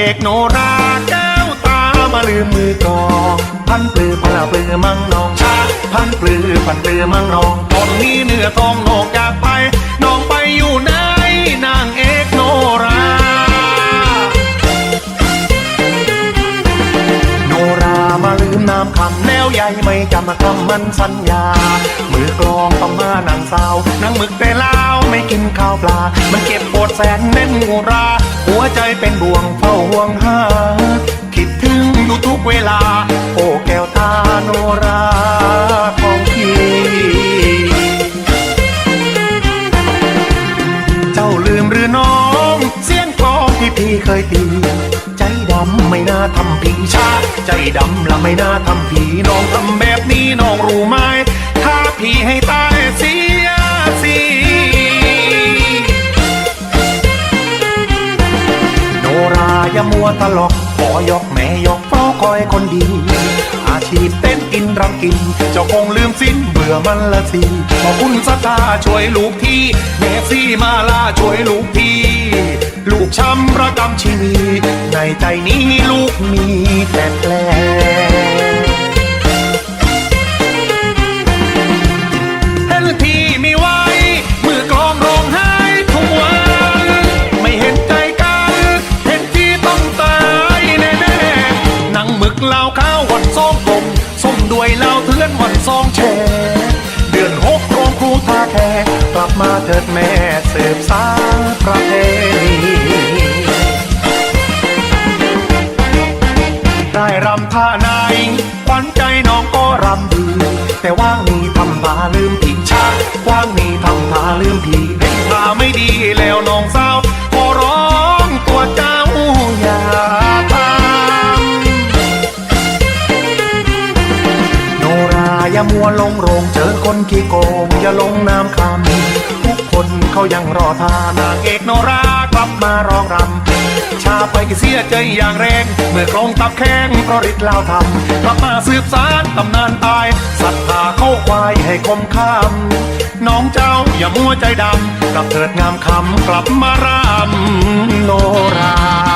อกโนราแก้วตามาลืมมือกองพันปลือพลาปลือมังนองชาพันปลือพันปลือมังนองตอนนี้เนื้อทองนอกจากไปน้องไปอยู่ไหนนางเอกโนราโนรามาลืมน้ำคำแล้วใหญ่ไม่จำคำมันสัญญา มือกลองต้องมานางสาวนางหมึกแต่ลาวไม่กินข้าวปลา มันเก็บปวดแสนเน้นงูรา วใจเป็นบ่วงเฝ้าห่วงหา คิดถึงอยู่ทุกเวลา โอ้แก้วตาโนราของพี่ เจ้าลืมหรือน้อง เสียงกลองที่พี่เคยตี ใจดำไม่น่าทำผีชา ใจดำละไม่น่าทำผีน้องทำแบบนี้น้องรู้ไหม ถ้าพี่ให้ตายสียสิ อย่ามัวตลกขอยกแม่ยกเพราะคอยคนดี อาชีพเต้นกินรำกิน เจ้าคงลืมสิ้นเบื่อมันละสิขอบคุณสตาช่วยลูกพี่เมซี่มาลาช่วยลูกพี่ ลูกช้ำระกำชีวีในใจนี้ลูกมีแต่แผล ข้าววันซองกลมส้มด้วยเหล้าเทือนวันซองแชเดือนหกโรงครูท่าแคกลับมาเถิดแม่เสืบสานประเพณีได้รำท่านายขวัญใจน้องก็รำดีแต่ว่างนี้ทำพาลืมผีชาว่างนี้ทำพาลืมผีเล่นพาไม่ดีแล้วน้องสาว อย่ามัวลงโรงเจอคนขี้โกงอย่าลงน้ำคำทุกคนเขายังรอทานางเอกโนรากลับมาร้องรำชาไปกี่เสียใจอย่างแรง เมื่อกลองตับแข้งเพราะฤทธิ์ลาวทำกลับมาสืบสารตำนานตายศรัทธาเข้าควายให้คมคำน้องเจ้าอย่ามัวใจดำกลับเถิดงามคำกลับมารำโนรา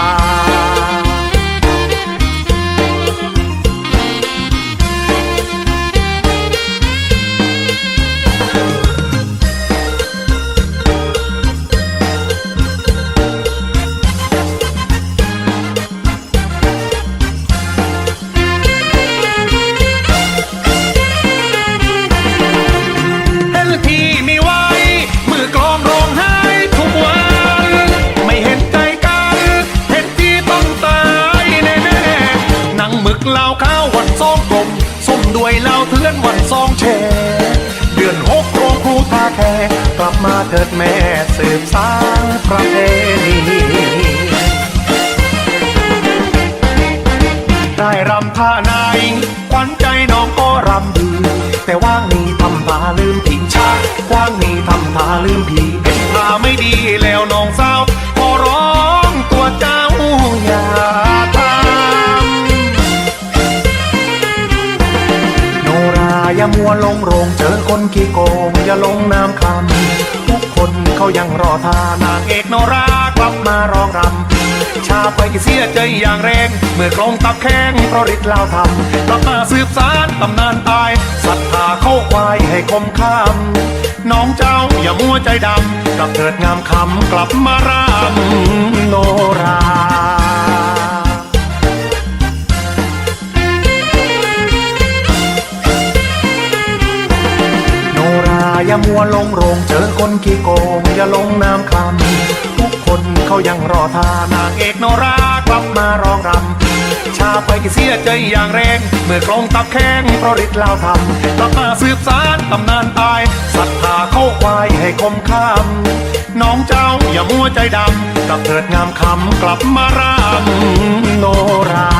เหล้าข้าววันซองกลมส้มด้วยเหล้าเทือนวันซองแชเดือนหกโรงครูทาแคกลับมาเถิดแม่สืบสานประเพณีได้รำท่านายขวัญใจน้องก็รำดีแต่ว่างนี้ทำพาลืมผีชาว่างนี้ทำพาลืมผีเห็นพาไม่ดีแล้วน้องสา อย่ามัวลงโรงเจอคนขี้โกงอย่าลงน้ำคำทุกคนเขายังรอทานางเอกโนรากลับมาร้องรำชาไปกี่เสียใจอย่างแรง เมื่อกลองตับแข้งเพราะฤทธิ์ลาวทำกลับมาสืบสารตำนานตายศรัทธาเข้าควายให้คมคำน้องเจ้าอย่ามัวใจดำกลับเถิดงามคำกลับมารำโนรา อย่ามัวลงโรงเจอคนขี้โกงอย่าลงน้ำคำทุกคนเขายังรอทานางเอกโนรากลับมาร้องรำชาไปกี่เสียใจอย่างแรง เมื่อกลองตับแข้งเพราะฤทธิ์ลาวทำกลับมาสืบสารตำนานตายศรัทธาเข้าควายให้คมคำน้องเจ้าอย่ามัวใจดำกลับเถิดงามคำกลับมารำโนรา